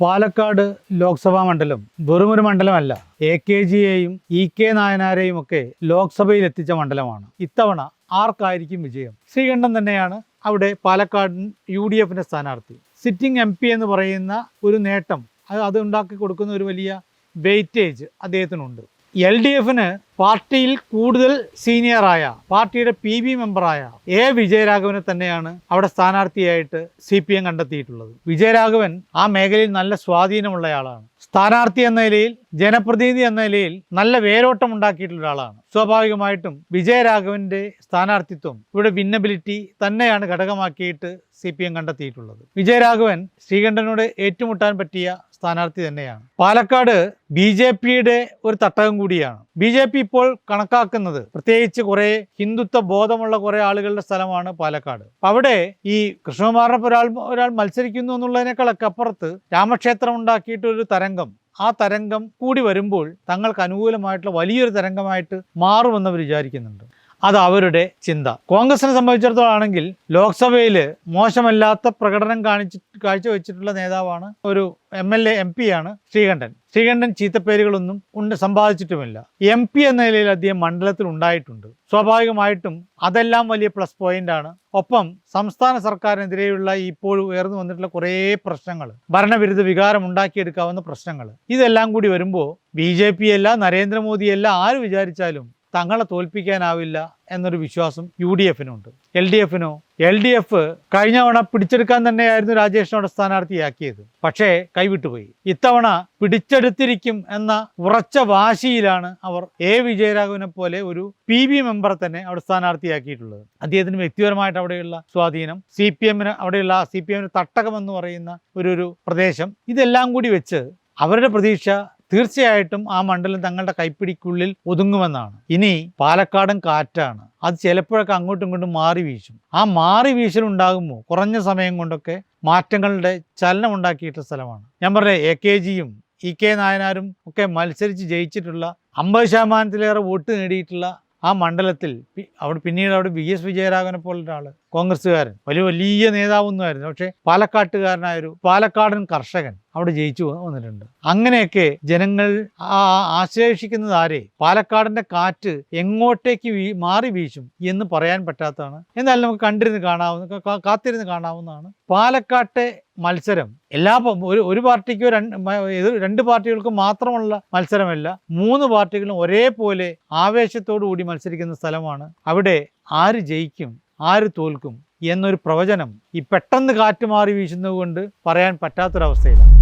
പാലക്കാട് ലോക്സഭാ മണ്ഡലം വെറുമൊരു മണ്ഡലമല്ല. എ കെ ജിയെയും ഇ കെ നായനാരെയും ഒക്കെ ലോക്സഭയിൽ എത്തിച്ച മണ്ഡലമാണ്. ഇത്തവണ ആർക്കായിരിക്കും വിജയം? ശ്രീകണ്ഠൻ തന്നെയാണ് അവിടെ പാലക്കാട് യു ഡി എഫിന്റെ സ്ഥാനാർത്ഥി. സിറ്റിംഗ് എം പി എന്ന് പറയുന്ന ഒരു നേട്ടം അത് അത് ഉണ്ടാക്കി കൊടുക്കുന്ന ഒരു വലിയ വെയിറ്റേജ് അദ്ദേഹത്തിനുണ്ട്. എൽ ഡി എഫിന് പാർട്ടിയിൽ കൂടുതൽ സീനിയറായ പാർട്ടിയുടെ പി ബി മെമ്പറായ എ വിജയരാഘവനെ തന്നെയാണ് അവിടെ സ്ഥാനാർത്ഥിയായിട്ട് സി പി എം കണ്ടെത്തിയിട്ടുള്ളത്. വിജയരാഘവൻ ആ മേഖലയിൽ നല്ല സ്വാധീനമുള്ള ആളാണ് സ്ഥാനാർത്ഥി എന്ന നിലയിൽ ജനപ്രതിനിധി എന്ന നിലയിൽ നല്ല വേരോട്ടം ഉണ്ടാക്കിയിട്ടുള്ള ഒരാളാണ്. സ്വാഭാവികമായിട്ടും വിജയരാഘവന്റെ സ്ഥാനാർത്ഥിത്വം ഇവിടെ വിന്നബിലിറ്റി തന്നെയാണ് ഘടകമാക്കിയിട്ട് സി പി എം കണ്ടെത്തിയിട്ടുള്ളത്. വിജയരാഘവൻ ശ്രീകണ്ഠനോട് ഏറ്റുമുട്ടാൻ പറ്റിയ സ്ഥാനാർത്ഥി തന്നെയാണ്. പാലക്കാട് ബി ജെ പിയുടെ ഒരു തട്ടകം കൂടിയാണ്. ബി ജെ പി ഇപ്പോൾ കണക്കാക്കുന്നത് പ്രത്യേകിച്ച് കുറേ ഹിന്ദുത്വ ബോധമുള്ള കുറേ ആളുകളുടെ സ്ഥലമാണ് പാലക്കാട്. അവിടെ ഈ കൃഷ്ണകുമാറിനെ ഒരാൾ ഒരാൾ മത്സരിക്കുന്നു എന്നുള്ളതിനേക്കാളൊക്കെ അപ്പുറത്ത് രാമക്ഷേത്രം ഉണ്ടാക്കിയിട്ട് ഒരു തരംഗം. ആ തരംഗം കൂടി വരുമ്പോൾ തങ്ങൾക്ക് അനുകൂലമായിട്ടുള്ള വലിയൊരു തരംഗമായിട്ട് മാറുമെന്ന് അവർ വിചാരിക്കുന്നുണ്ട്. അത് അവരുടെ ചിന്ത. കോൺഗ്രസിനെ സംബന്ധിച്ചിടത്തോളാണെങ്കിൽ ലോക്സഭയിൽ മോശമല്ലാത്ത പ്രകടനം കാണിച്ച് കാഴ്ചവെച്ചിട്ടുള്ള നേതാവാണ് ഒരു M L A M P ആണ് ശ്രീകണ്ഠൻ. ശ്രീകണ്ഠൻ ചീത്തപ്പേരുകളൊന്നും ഉണ്ട് സമ്പാദിച്ചിട്ടുമില്ല. എം പി എന്ന നിലയിൽ അദ്ദേഹം മണ്ഡലത്തിൽ ഉണ്ടായിട്ടുണ്ട്. സ്വാഭാവികമായിട്ടും അതെല്ലാം വലിയ പ്ലസ് പോയിന്റ് ആണ്. ഒപ്പം സംസ്ഥാന സർക്കാരിനെതിരെയുള്ള ഇപ്പോൾ ഉയർന്നു വന്നിട്ടുള്ള കുറേ പ്രശ്നങ്ങൾ ഭരണവിരുദ്ധ വികാരം ഉണ്ടാക്കിയെടുക്കാവുന്ന പ്രശ്നങ്ങൾ ഇതെല്ലാം കൂടി വരുമ്പോൾ ബി ജെ പി അല്ല നരേന്ദ്രമോദിയല്ല ആര് വിചാരിച്ചാലും തങ്ങളെ തോൽപ്പിക്കാനാവില്ല എന്നൊരു വിശ്വാസം യു ഡി എഫിനുണ്ട് എൽ ഡി എഫിനോ എൽ ഡി എഫ് കഴിഞ്ഞ തവണ പിടിച്ചെടുക്കാൻ തന്നെയായിരുന്നു രാജേഷിനോട് സ്ഥാനാർത്ഥിയാക്കിയത്. പക്ഷേ കൈവിട്ടുപോയി. ഇത്തവണ പിടിച്ചെടുത്തിരിക്കും എന്ന ഉറച്ച വാശിയിലാണ് അവർ എ വിജയരാഘവനെ പോലെ ഒരു പി ബി മെമ്പറെ തന്നെ അവിടെ സ്ഥാനാർത്ഥിയാക്കിയിട്ടുള്ളത്. അദ്ദേഹത്തിന് വ്യക്തിപരമായിട്ട് അവിടെയുള്ള സ്വാധീനം സി പി എമ്മിന് അവിടെയുള്ള സി പി എമ്മിന് തട്ടകം എന്ന് പറയുന്ന ഒരു ഒരു പ്രദേശം ഇതെല്ലാം കൂടി വെച്ച് അവരുടെ പ്രതീക്ഷ തീർച്ചയായിട്ടും ആ മണ്ഡലം തങ്ങളുടെ കൈപ്പിടിക്കുള്ളിൽ ഒതുങ്ങുമെന്നാണ്. ഇനി പാലക്കാടൻ കാറ്റാണ്. അത് ചിലപ്പോഴൊക്കെ അങ്ങോട്ടും ഇങ്ങോട്ടും മാറി വീശും. ആ മാറി വീശലുണ്ടാകുമ്പോൾ കുറഞ്ഞ സമയം കൊണ്ടൊക്കെ മാറ്റങ്ങളുടെ ചലനം ഉണ്ടാക്കിയിട്ട സ്ഥലമാണ്. ഞാൻ പറഞ്ഞ എ കെ ജിയും ഇ കെ നായനാരും ഒക്കെ മത്സരിച്ച് ജയിച്ചിട്ടുള്ള അമ്പത് ശതമാനത്തിലേറെ വോട്ട് നേടിയിട്ടുള്ള ആ മണ്ഡലത്തിൽ അവിടെ പിന്നീട് അവിടെ വി എസ് വിജയരാഘവനെ പോലെ ഒരാൾ കോൺഗ്രസ്സുകാരൻ വലിയ വലിയ നേതാവൊന്നുമായിരുന്നു. പക്ഷേ പാലക്കാട്ടുകാരനായ ഒരു പാലക്കാടൻ കർഷകൻ അവിടെ ജയിച്ചു വന്നിട്ടുണ്ട്. അങ്ങനെയൊക്കെ ജനങ്ങൾ ആ ആരെ? പാലക്കാടിന്റെ കാറ്റ് എങ്ങോട്ടേക്ക് മാറി വീശും എന്ന് പറയാൻ പറ്റാത്തതാണ്. എന്നാൽ നമുക്ക് കണ്ടിരുന്ന് കാണാവുന്ന കാത്തിരുന്ന് കാണാവുന്നതാണ്. പാലക്കാട്ടെ മത്സരം. എല്ലാ ഒരു ഒരു പാർട്ടിക്കോ രണ്ട് രണ്ട് പാർട്ടികൾക്കും മാത്രമുള്ള മത്സരമല്ല മൂന്ന് പാർട്ടികളും ഒരേപോലെ ആവേശത്തോടു കൂടി മത്സരിക്കുന്ന സ്ഥലമാണ്. അവിടെ ആര് ജയിക്കും ആര് തോൽക്കും എന്നൊരു പ്രവചനം ഈ പെട്ടെന്ന് കാറ്റ് മാറി വീശുന്നത് കൊണ്ട് പറയാൻ പറ്റാത്തൊരവസ്ഥയിലാണ്.